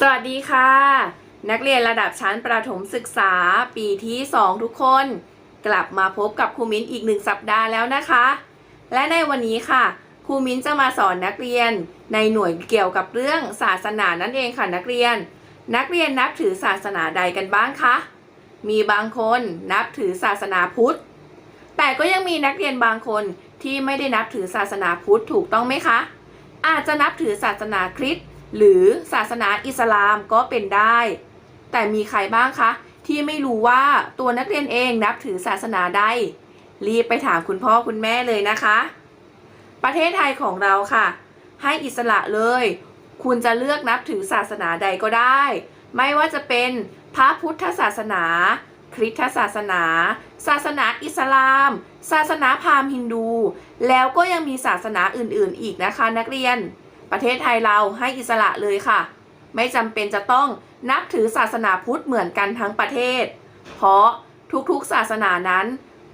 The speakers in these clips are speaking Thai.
สวัสดีค่ะ นักเรียนระดับชั้นประถมศึกษาปีที่ 2 ทุกคน กลับมาพบกับครูมิ้นอีกหนึ่งสัปดาห์แล้วนะคะ และในวันนี้ค่ะครูมิ้นจะมาสอนนักเรียนในหน่วยเกี่ยวกับเรื่องศาสนานั่นเองค่ะนักเรียน นักเรียนนับถือศาสนาใดกันบ้างคะมีบางคนนับถือศาสนาพุทธ แต่ก็ยังมีนักเรียนบางคนที่ไม่ได้นับถือศาสนาพุทธถูกต้องไหมคะ อาจจะนับถือศาสนาคริสต์ หรือศาสนาอิสลามก็เป็นได้ แต่มีใครบ้างคะที่ไม่รู้ว่าตัวนักเรียนเองนับถือศาสนาใดรีบไปถามคุณพ่อคุณแม่เลยนะคะ ประเทศไทยของเราค่ะ ให้อิสระเลย คุณจะเลือกนับถือศาสนาใดก็ได้ ไม่ว่าจะเป็นพระพุทธศาสนา คริสตศาสนา ศาสนาอิสลาม ศาสนาพราหมณ์ฮินดู แล้วก็ยังมีศาสนาอื่นๆ อีกนะคะนักเรียน ประเทศไทยเราให้อิสระเลยค่ะ ไม่จำเป็นจะต้องนับถือศาสนาพุทธเหมือนกันทั้งประเทศ เพราะทุกๆศาสนานั้น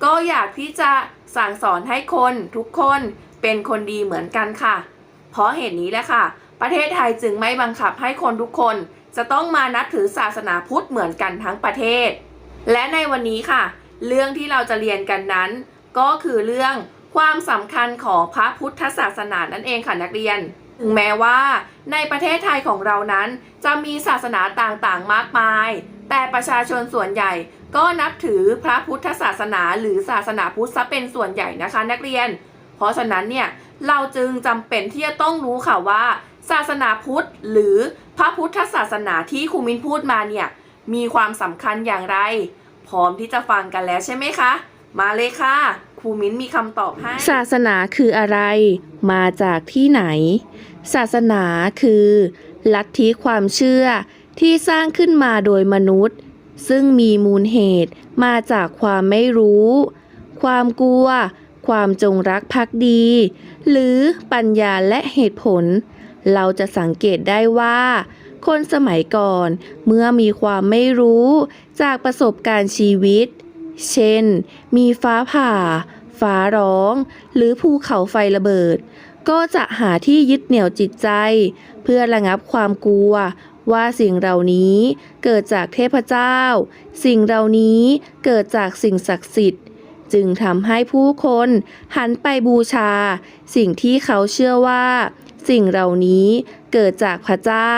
ก็อยากที่จะสั่งสอนให้คนทุกคนเป็นคนดีเหมือนกันค่ะ เพราะเหตุนี้แหละค่ะ ประเทศไทยจึงไม่บังคับให้คนทุกคน จะต้องมานับถือศาสนาพุทธเหมือนกันทั้งประเทศ และในวันนี้ค่ะ เรื่องที่เราจะเรียนกันนั้น ก็คือเรื่องความสำคัญของพระพุทธศาสนานั่นเองค่ะนักเรียน ถึงแม้ว่าในประเทศไทยของเรานั้นจะมีศาสนาต่างๆ มากมาย แต่ประชาชนส่วนใหญ่ก็นับถือพระพุทธศาสนาหรือศาสนาพุทธซะเป็นส่วนใหญ่นะคะนักเรียน เพราะฉะนั้นเนี่ยเราจึงจำเป็นที่จะต้องรู้ค่ะว่า ศาสนาพุทธหรือพระพุทธศาสนาที่ครูมินพูดมาเนี่ยมีความสำคัญอย่างไร พร้อมที่จะฟังกันแล้วใช่ไหมคะ มาเลยค่ะครูมิ้นมีคำตอบให้ ศาสนาคืออะไร มาจากที่ไหน ศาสนาคือ ลัทธิความเชื่อที่สร้างขึ้นมาโดยมนุษย์ ซึ่งมีมูลเหตุมาจากความไม่รู้ ความกลัว ความจงรักภักดี หรือปัญญาและเหตุผล เราจะสังเกตได้ว่า คนสมัยก่อนเมื่อมีความไม่รู้จากประสบการณ์ชีวิต เช่น มีฟ้าผ่า ฟ้าร้อง หรือภูเขาไฟระเบิด ก็จะหาที่ยึดเหนี่ยวจิตใจ เพื่อระงับความกลัว ว่าสิ่งเหล่านี้เกิดจากเทพเจ้า สิ่งเหล่านี้เกิดจากสิ่งศักดิ์สิทธิ์ จึงทำให้ผู้คนหันไปบูชา สิ่งที่เขาเชื่อว่า สิ่งเหล่านี้เกิดจากพระเจ้า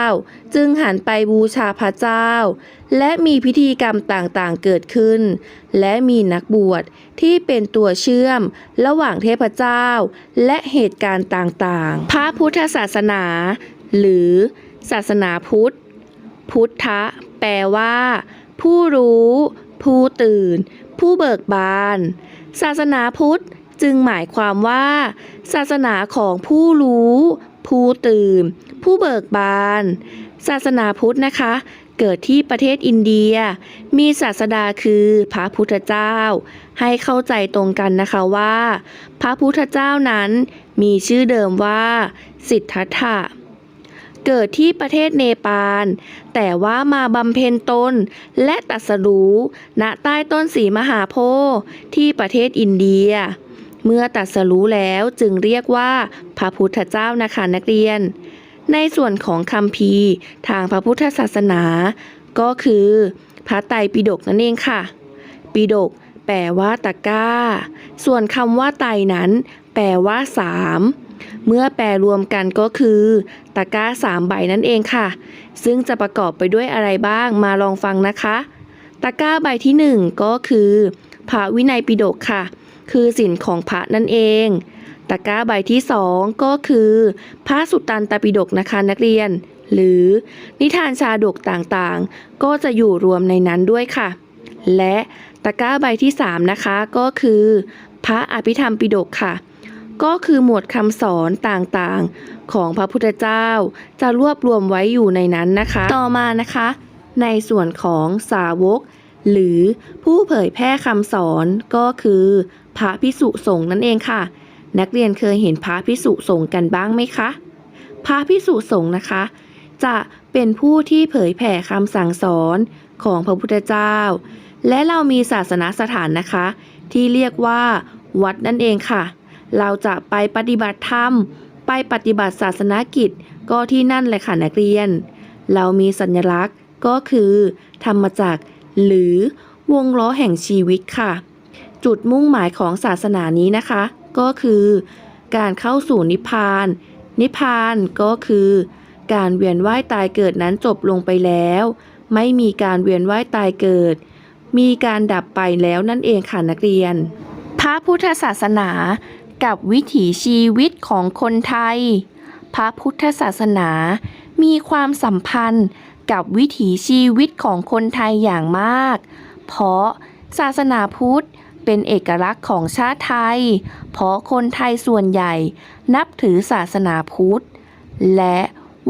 จึงหันไปบูชาพระเจ้า และมีพิธีกรรมต่างๆเกิดขึ้น และมีนักบวชที่เป็นตัวเชื่อมระหว่างเทพเจ้า และเหตุการณ์ต่างๆ พระพุทธศาสนา หรือ ศาสนาพุทธ พุทธะ แปลว่า ผู้รู้ ผู้ตื่น ผู้เบิกบาน ศาสนาพุทธจึงหมายความว่า ศาสนาของผู้รู้ ผู้ตื่น ผู้เบิกบาน ศาสนาพุทธนะคะ เกิดที่ประเทศอินเดีย มีศาสดาคือพระพุทธเจ้า ให้เข้าใจตรงกันนะคะว่า พระพุทธเจ้านั้นมีชื่อเดิมว่า สิทธัตถะเกิดที่ประเทศเนปาล แต่ว่ามาบำเพ็ญตนและตรัสรู้ณใต้ต้นสีมหาโพธิ์ที่ประเทศอินเดีย เมื่อตรัสรู้แล้วจึงเรียกว่าพระพุทธเจ้านะคะนักเรียน ในส่วนของคำพีทางพระพุทธศาสนา ก็คือพระไตรปิฎกนั่นเองค่ะ ปิฎกแปลว่าตะก้า ส่วนคำว่าไตรนั้น แปลว่าสามเมื่อแปลรวมกันก็คือตะก้าสามใบนั่นเองค่ะ ซึ่งจะประกอบไปด้วยอะไรบ้างมาลองฟังนะคะ ตะก้าใบที่หนึ่งก็คือพระวินัยปิฎกค่ะ คือสินของพระนั่นเองตะกร้าใบที่สองก็คือ พระสุตตันตปิฎกนะคะนักเรียน หรือนิทานชาดกต่างๆ ก็จะอยู่รวมในนั้นด้วยค่ะ และตะกร้าใบที่สามนะคะก็คือ พระอภิธรรมปิฎกค่ะ ก็คือหมวดคำสอนต่างๆ ของพระพุทธเจ้า จะรวบรวมไว้อยู่ในนั้นนะคะ ต่อมานะคะ ในส่วนของสาวก หรือผู้เผยแพร่คำสอนก็คือ พระพิสุสงฆ์นั่นเองค่ะ นักเรียนเคยเห็นพระพิสุสงฆ์กันบ้างไหมคะ พระพิสุสงฆ์นะคะ จะเป็นผู้ที่เผยแผ่คำสั่งสอนของพระพุทธเจ้า และเรามีศาสนาสถานนะคะ ที่เรียกว่า วัดนั่นเองค่ะ เราจะไปปฏิบัติธรรม ไปปฏิบัติศาสนกิจก็ที่นั่นเลยค่ะนักเรียน เรามีสัญลักษณ์ก็คือ ธรรมจักรหรือวงล้อแห่งชีวิตค่ะ จุดมุ่งหมายของศาสนานี้นะคะ ก็คือการเข้าสู่นิพพาน นิพพานก็คือ การเวียนว่ายตายเกิดนั้นจบลงไปแล้ว ไม่มีการเวียนว่ายตายเกิด มีการดับไปแล้วนั่นเองค่ะนักเรียน พระพุทธศาสนากับวิถีชีวิตของคนไทย พระพุทธศาสนา มีความสัมพันธ์กับวิถีชีวิตของคนไทยอย่างมาก เพราะศาสนาพุทธ เป็นเอกลักษณ์ของชาติไทย เพราะคนไทยส่วนใหญ่นับถือศาสนาพุทธ และ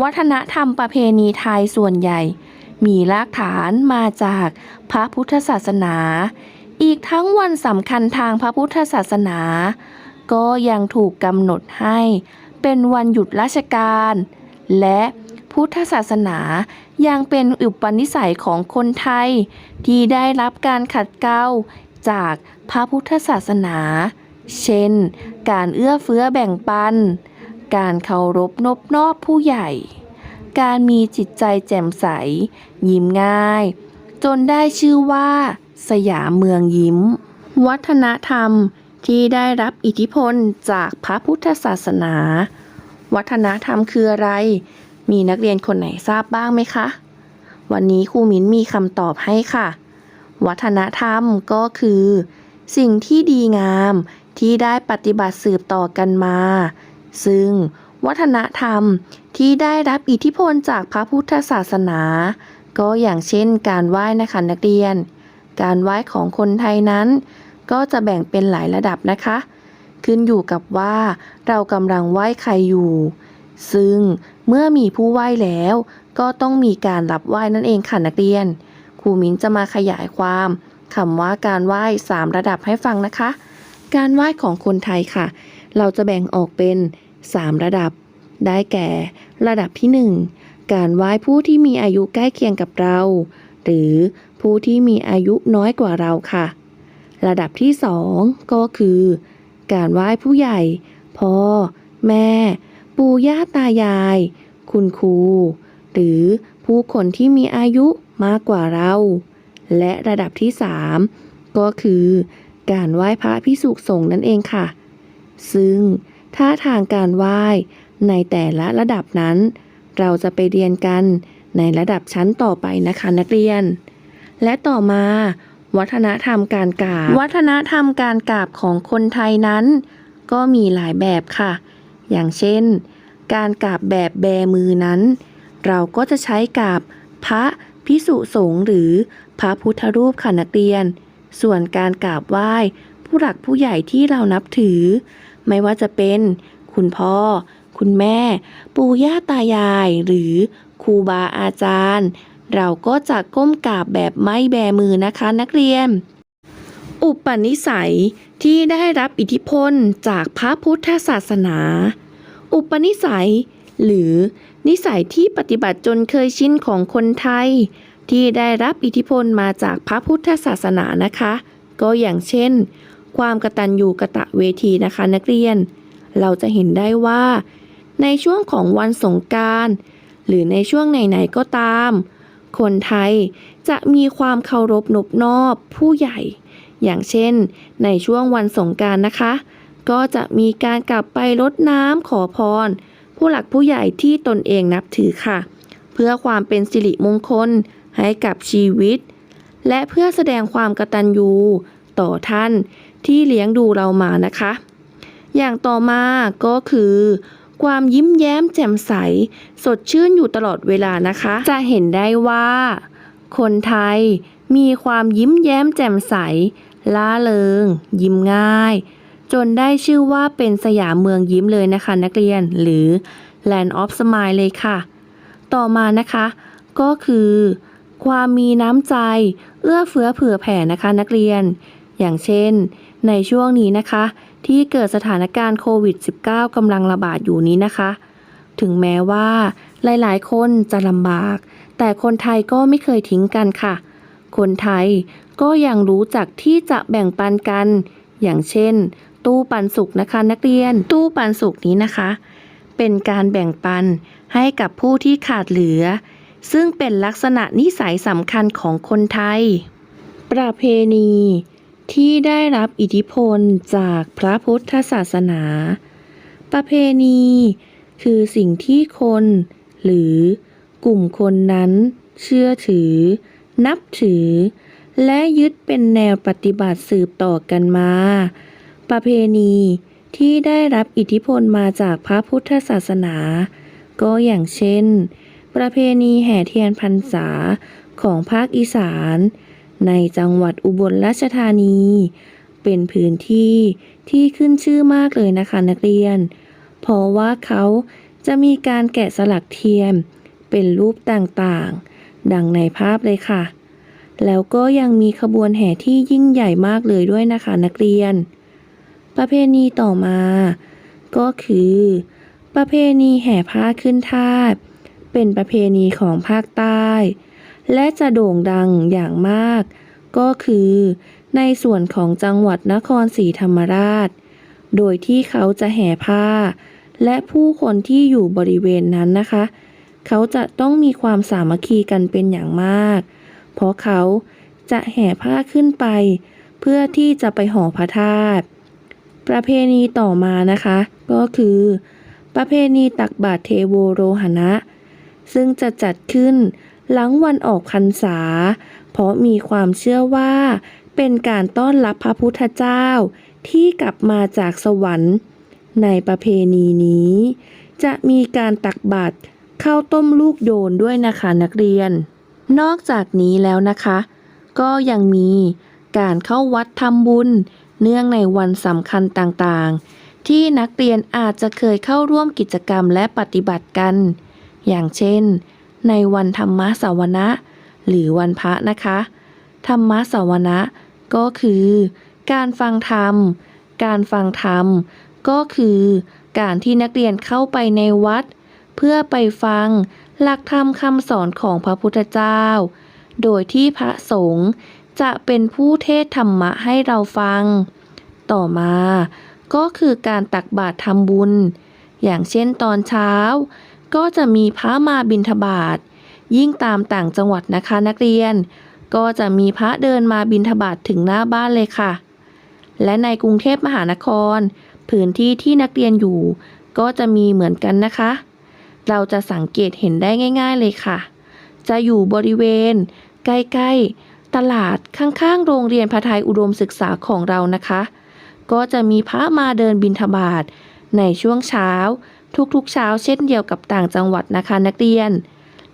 วัฒนธรรมประเพณีไทยส่วนใหญ่ มีรากฐานมาจากพระพุทธศาสนา อีกทั้งวันสำคัญทางพระพุทธศาสนา ก็ยังถูกกำหนดให้เป็นวันหยุดราชการ และพุทธศาสนายังเป็นอุปนิสัยของคนไทย ที่ได้รับการขัดเกลา จากพระพุทธศาสนา เช่น การเอื้อเฟื้อแบ่งปัน การเคารพนบนอบผู้ใหญ่ การมีจิตใจแจ่มใส ยิ้มง่าย จนได้ชื่อว่า สยามเมืองยิ้ม วัฒนธรรมที่ได้รับอิทธิพลจากพระพุทธศาสนา วัฒนธรรมคืออะไร มีนักเรียนคนไหนทราบบ้างไหมคะ วันนี้ครูมิ้นมีคำตอบให้ค่ะ วัฒนธรรมก็คือ สิ่งที่ดีงามที่ได้ปฏิบัติสืบต่อกันมา ซึ่งวัฒนธรรมที่ได้รับอิทธิพลจากพระพุทธศาสนา ก็อย่างเช่นการไหว้นะคะนักเรียน การไหว้ของคนไทยนั้น ก็จะแบ่งเป็นหลายระดับนะคะ ขึ้นอยู่กับว่าเรากำลังไหว้ใครอยู่ ซึ่งเมื่อมีผู้ไหว้แล้ว ก็ต้องมีการรับไหว้นั่นเองค่ะนักเรียน ครูมิ้นจะมาขยายความคำว่าการไหว้สามระดับให้ฟังนะคะ การไหว้ของคนไทยค่ะ เราจะแบ่งออกเป็นสามระดับ ได้แก่ ระดับที่หนึ่งการไหว้ผู้ที่มีอายุใกล้เคียงกับเรา หรือผู้ที่มีอายุน้อยกว่าเราค่ะ ระดับที่สองก็คือ การไหว้ผู้ใหญ่ พ่อ แม่ ปู่ย่าตายาย คุณครู หรือผู้คนที่มีอายุ มากกว่าเรา และระดับที่สามก็คือการไหว้พระพิสุสงฆ์นั่นเองค่ะ ซึ่งท่าทางการไหว้ในแต่ละระดับนั้น เราจะไปเรียนกันในระดับชั้นต่อไปนะคะนักเรียน และต่อมา วัฒนธรรมการกราบ วัฒนธรรมการกราบของคนไทยนั้น ก็มีหลายแบบค่ะ อย่างเช่น การกราบแบบแบมือนั้น เราก็จะใช้กราบพระ พิสุสงฆ์หรือพระพุทธรูปค่ะนักเรียน ส่วนการกราบไหว้ผู้หลักผู้ใหญ่ที่เรานับถือ ไม่ว่าจะเป็น คุณพ่อ คุณแม่ ปู่ย่าตายาย หรือครูบาอาจารย์ เราก็จะก้มกราบแบบไม่แบมือนะคะนักเรียน อุปนิสัยที่ได้รับอิทธิพลจากพระพุทธศาสนา อุปนิสัย หรือ นิสัยที่ปฏิบัติจนเคยชินของคนไทย ที่ได้รับอิทธิพลมาจากพระพุทธศาสนานะคะ ก็อย่างเช่น ความกตัญญูกะตะเวทีนะคะนักเรียน เราจะเห็นได้ว่า ในช่วงของวันสงการหรือในช่วงไหนๆก็ตาม คนไทยจะมีความเคารพนบนอบผู้ใหญ่ อย่างเช่น ในช่วงวันสงการนะคะ ก็จะมีการกลับไปรดน้ำขอพร ผู้หลักผู้ใหญ่ที่ตนเองนับถือค่ะ เพื่อความเป็นสิริมงคลให้กับชีวิต และเพื่อแสดงความกตัญญูต่อท่านที่เลี้ยงดูเรามานะคะ อย่างต่อมาก็คือ ความยิ้มแย้มแจ่มใส สดชื่นอยู่ตลอดเวลานะคะ จะเห็นได้ว่า คนไทยมีความยิ้มแย้มแจ่มใส ล่าเริง ยิ้มง่าย จนได้ชื่อว่าเป็นสยามเมืองยิ้มเลยนะคะนักเรียนหรือ Land of Smile เลยค่ะ ต่อมานะคะ ก็คือ ความมีน้ำใจ เอื้อเฟื้อเผื่อแผ่นะคะนักเรียน อย่างเช่น ในช่วงนี้นะคะ ที่เกิดสถานการณ์โควิด -19 กำลังระบาดอยู่นี้นะคะ ถึงแม้ว่า หลายๆ คนจะลำบาก แต่คนไทยก็ไม่เคยทิ้งกันค่ะ คนไทยก็ยังรู้จักที่จะแบ่งปันกัน อย่างเช่น ตู้ปันสุกนะคะ นักเรียน ตู้ปันสุกนี้นะคะ เป็นการแบ่งปันให้กับผู้ที่ขาดเหลือ ซึ่งเป็นลักษณะนิสัยสำคัญของคนไทย ประเพณีที่ได้รับอิทธิพลจากพระพุทธศาสนา ประเพณีคือสิ่งที่คนหรือกลุ่มคนนั้นเชื่อถือ นับถือ และยึดเป็นแนวปฏิบัติสืบต่อกันมา ประเพณีที่ได้รับอิทธิพลมาจากพระพุทธศาสนา ก็อย่างเช่น ประเพณีแห่เทียนพรรษาของภาคอีสาน ในจังหวัดอุบลราชธานี เป็นพื้นที่ที่ขึ้นชื่อมากเลยนะคะนักเรียน เพราะว่าเขาจะมีการแกะสลักเทียมเป็นรูปต่างๆ ดังในภาพเลยค่ะ แล้วก็ยังมีขบวนแห่ที่ยิ่งใหญ่มากเลยด้วยนะคะนักเรียน ประเพณีต่อมา ก็คือ ประเพณีแห่ผ้าขึ้นทาสเป็นประเพณีของภาคใต้ และจะโด่งดังอย่างมาก ก็คือในส่วนของจังหวัดนครศรีธรรมราช โดยที่เขาจะแห่ผ้า และผู้คนที่อยู่บริเวณนั้นนะคะ เขาจะต้องมีความสามัคคีกันเป็นอย่างมาก เพราะเขาจะแห่ผ้าขึ้นไป เพื่อที่จะไปห่อพระธาตุ ประเพณีต่อมานะคะ ก็คือ ประเพณีตักบาตรเทโวโรหณะ ซึ่งจะจัดขึ้นหลังวันออกพรรษา เพราะมีความเชื่อว่า เป็นการต้อนรับพระพุทธเจ้าที่กลับมาจากสวรรค์ ในประเพณีนี้ จะมีการตักบาตรข้าวต้มลูกโยนด้วยนะคะนักเรียน นอกจากนี้แล้วนะคะ ก็ยังมีการเข้าวัดทำบุญ เนื่องในวันสำคัญต่างๆ ที่นักเรียนอาจจะเคยเข้าร่วมกิจกรรมและปฏิบัติกัน อย่างเช่น ในวันธรรมสวนะ หรือวันพระนะคะ ธรรมสวนะก็คือ การฟังธรรม การฟังธรรม ก็คือ การที่นักเรียนเข้าไปในวัด เพื่อไปฟังหลักธรรมคำสอนของพระพุทธเจ้า โดยที่พระสงฆ์ จะเป็นผู้เทศธรรมะให้เราฟัง ต่อมาก็คือการตักบาตรทำบุญ อย่างเช่นตอนเช้า ก็จะมีพระมาบิณฑบาต ยิ่งตามต่างจังหวัดนะคะนักเรียน ก็จะมีพระเดินมาบิณฑบาตถึงหน้าบ้านเลยค่ะ และในกรุงเทพมหานคร พื้นที่ที่นักเรียนอยู่ ก็จะมีเหมือนกันนะคะ เราจะสังเกตเห็นได้ง่าย ๆเลยค่ะ จะอยู่บริเวณ ใกล้ๆ ตลาดข้างๆ โรงเรียนพระไทยอุดมศึกษาของเรานะคะ ก็จะมีพระมาเดินบิณฑบาตในช่วงเช้า ทุกๆเช้าเช่นเดียวกับต่างจังหวัดนะคะนักเรียน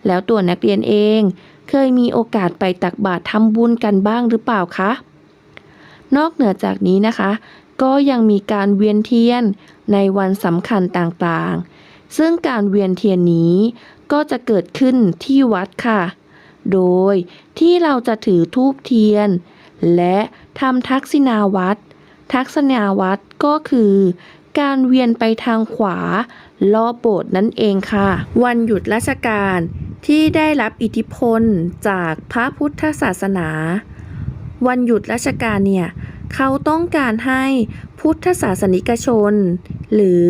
แล้วตัวนักเรียนเองเคยมีโอกาสไปตักบาตรทำบุญกันบ้างหรือเปล่าคะ นอกเหนือจากนี้นะคะ ก็ยังมีการเวียนเทียนในวันสำคัญต่างๆ ซึ่งการเวียนเทียนนี้ก็จะเกิดขึ้นที่วัดค่ะ โดยที่เราจะถือธูปเทียน และทำทักษิณาวัตรทักษิณาวัตรก็คือการเวียนไปทางขวารอโบสถ์นั่นเองค่ะ วันหยุดราชการที่ได้รับอิทธิพลจากพระพุทธศาสนา วันหยุดราชการเนี่ย เขาต้องการให้พุทธศาสนิกชน หรือ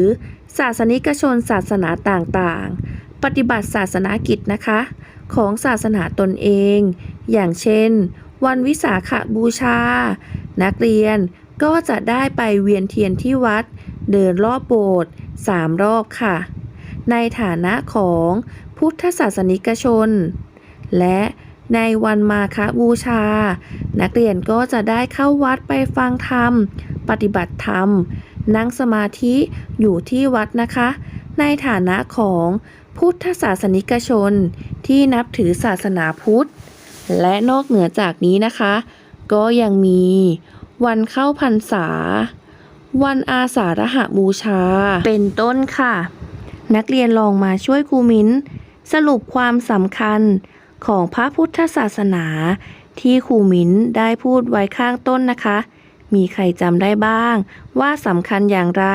ศาสนิกชนศาสนาต่างๆ ปฏิบัติศาสนากิจนะคะ ของศาสนาตนเอง อย่างเช่น วันวิสาขบูชา นักเรียนก็จะได้ไปเวียนเทียนที่วัด เดินรอบโบสถ์สามรอบค่ะ ในฐานะของพุทธศาสนิกชน และในวันมาฆบูชา นักเรียนก็จะได้เข้าวัดไปฟังธรรม ปฏิบัติธรรม นั่งสมาธิอยู่ที่วัดนะคะ ในฐานะของ พุทธศาสนิกชนที่นับถือศาสนาพุทธ และนอกเหนือจากนี้นะคะ ก็ยังมี วันเข้าพรรษา วันอาสาฬหบูชา เป็นต้นค่ะ นักเรียนลองมาช่วยครูมิ้น สรุปความสำคัญของพระพุทธศาสนาที่ครูมิ้นได้พูดไว้ข้างต้นนะคะ มีใครจำได้บ้างว่าสำคัญอย่างไร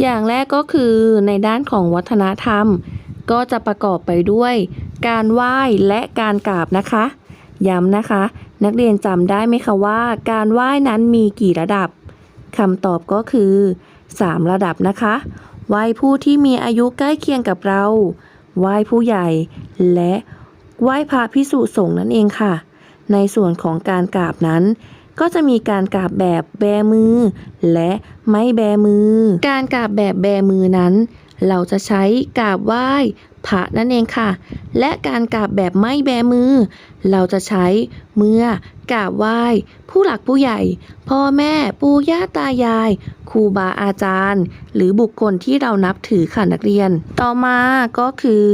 อย่างแรกก็คือในด้านของวัฒนธรรม ก็จะประกอบไปด้วย การไหว้และการกราบนะคะ ย้ำนะคะ นักเรียนจำได้ไหมคะว่า การไหว้นั้นมีกี่ระดับคำตอบก็คือ 3 ระดับนะคะไหว้ผู้ที่มีอายุใกล้เคียงกับเราไหว้ผู้ใหญ่ และไหว้พระพิสุสงฆ์นั่นเองค่ะ ในส่วนของการกราบนั้น ก็จะมีการกราบแบบแบมือ และไม่แบมือ การกราบแบบแบมือนั้น เราจะใช้กราบไหว้พระนั่นเองค่ะ และการกราบแบบไม่แบมือ เราจะใช้เมื่อกราบไหว้ ผู้หลักผู้ใหญ่ พ่อแม่ปู่ย่าตายายครูบาอาจารย์ หรือบุคคลที่เรานับถือค่ะนักเรียน ต่อมาก็คือ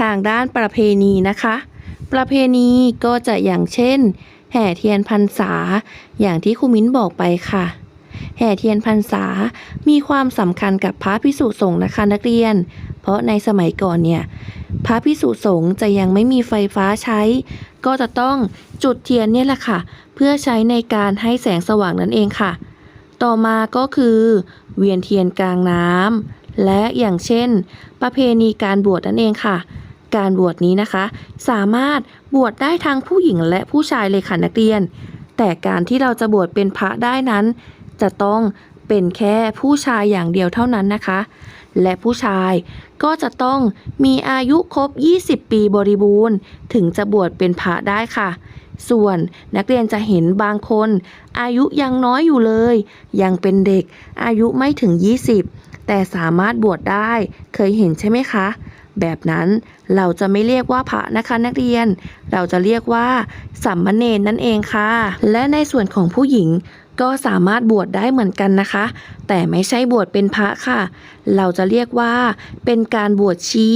ทางด้านประเพณีนะคะ ประเพณีก็จะอย่างเช่น แห่เทียนพรรษา อย่างที่ครูมิ้นบอกไปค่ะ แห่เทียนพรรษามีความสำคัญกับพระพิสุสงฆ์นะคะนักเรียน เพราะในสมัยก่อนเนี่ยพระพิสุสงฆ์จะยังไม่มีไฟฟ้าใช้ ก็จะต้องจุดเทียนเนี่ยแหละค่ะ เพื่อใช้ในการให้แสงสว่างนั่นเองค่ะ ต่อมาก็คือ เวียนเทียนกลางน้ำและอย่างเช่น ประเพณีการบวชนั่นเองค่ะ การบวชนี้นะคะ สามารถบวชได้ทั้งผู้หญิงและผู้ชายเลยค่ะนักเรียน แต่การที่เราจะบวชเป็นพระได้นั้น จะต้องเป็นแค่ผู้ชายอย่างเดียวเท่านั้นนะคะ และผู้ชายก็จะต้องมีอายุครบ 20 ปีบริบูรณ์ ถึงจะบวชเป็นพระได้ค่ะ ส่วนนักเรียนจะเห็นบางคน อายุยังน้อยอยู่เลย ยังเป็นเด็กอายุไม่ถึง 20 แต่สามารถบวชได้ เคยเห็นใช่ไหมคะ แบบนั้นเราจะไม่เรียกว่าพระนะคะนักเรียน เราจะเรียกว่าสัมมเนนนั่นเองค่ะ และในส่วนของผู้หญิงก็สามารถบวชได้เหมือนกันนะคะ แต่ไม่ใช่บวชเป็นพระค่ะ เราจะเรียกว่าเป็นการบวชชี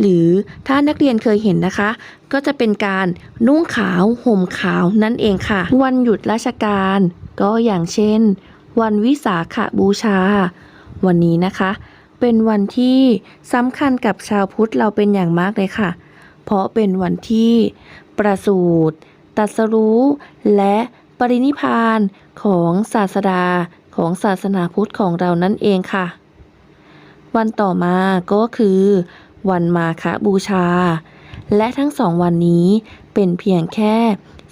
หรือถ้านักเรียนเคยเห็นนะคะ ก็จะเป็นการนุ่งขาวห่มขาวนั่นเองค่ะ วันหยุดราชการ ก็อย่างเช่น วันวิสาขบูชา วันนี้นะคะ เป็นวันที่สำคัญกับชาวพุทธเราเป็นอย่างมากเลยค่ะ เพราะเป็นวันที่ประสูติตัสรู้และปรินิพานของศาสดาของศาสนาพุทธของเรานั่นเองค่ะ วันต่อมาก็คือ วันมาฆบูชา และทั้งสองวันนี้เป็นเพียงแค่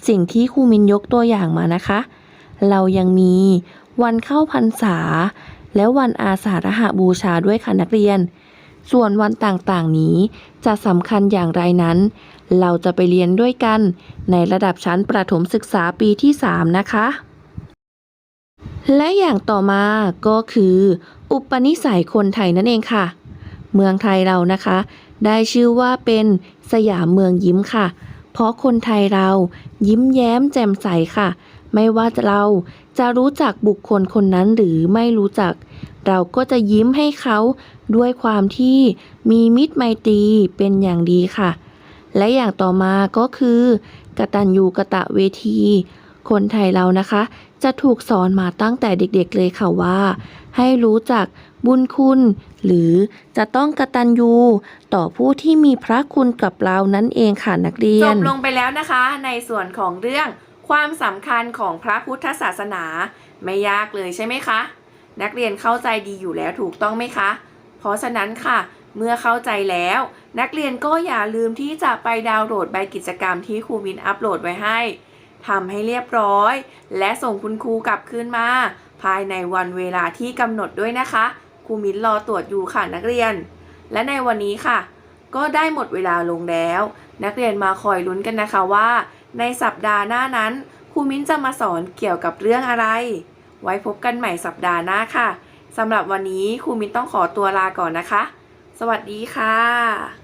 สิ่งที่ครูมินยกตัวอย่างมานะคะ เรายังมีวันเข้าพรรษา และวันอาสาฬหบูชาด้วยค่ะนักเรียน ส่วนวันต่างๆนี้จะสำคัญอย่างไรนั้น เราจะไปเรียนด้วยกัน ในระดับชั้นประถมศึกษาปีที่ 3 นะคะ และอย่างต่อมาก็คือ อุปนิสัยคนไทยนั่นเองค่ะ เมืองไทยเรานะคะ ได้ชื่อว่าเป็นสยามเมืองยิ้มค่ะเเพราะคนไทยเรายิ้มแย้มแจ่มใสค่ะ ไม่ว่าเราจะรู้จักบุคคลคนนั้นหรือไม่รู้จัก เราก็จะยิ้มให้เขาด้วยความที่มีมิตรไมตรีเป็นอย่างดีค่ะ และอย่างต่อมาก็คือกตัญญูกะตะเวที คนไทยเรานะคะ จะถูกสอนมาตั้งแต่เด็กๆเลยค่ะว่า ให้รู้จัก บุญคุณ หรือจะต้องกระตัญญูต่อผู้ที่มีพระคุณกับเรานั่นเองค่ะนักเรียน จบลงไปแล้วนะคะ ในส่วนของเรื่องความสำคัญของพระพุทธศาสนา ไม่ยากเลยใช่ไหมคะ นักเรียนเข้าใจดีอยู่แล้วถูกต้องไหมคะ เพราะฉะนั้นค่ะ เมื่อเข้าใจแล้ว นักเรียนก็อย่าลืมที่จะไปดาวน์โหลดใบกิจกรรมที่ครูมินอัปโหลดไว้ให้ทำให้เรียบร้อย และส่งคุณครูกลับคืนมา ภายในวันเวลาที่กำหนดด้วยนะคะ ครูมิ้นรอตรวจอยู่ค่ะนักเรียน และในวันนี้ค่ะ ก็ได้หมดเวลาลงแล้ว นักเรียนมาคอยลุ้นกันนะคะว่า ในสัปดาห์หน้านั้นครูมิ้นจะมาสอนเกี่ยวกับเรื่องอะไร ไว้พบกันใหม่สัปดาห์หน้าค่ะสำหรับวันนี้ครูมิ้นต้องขอตัวลาก่อนนะคะ สวัสดีค่ะ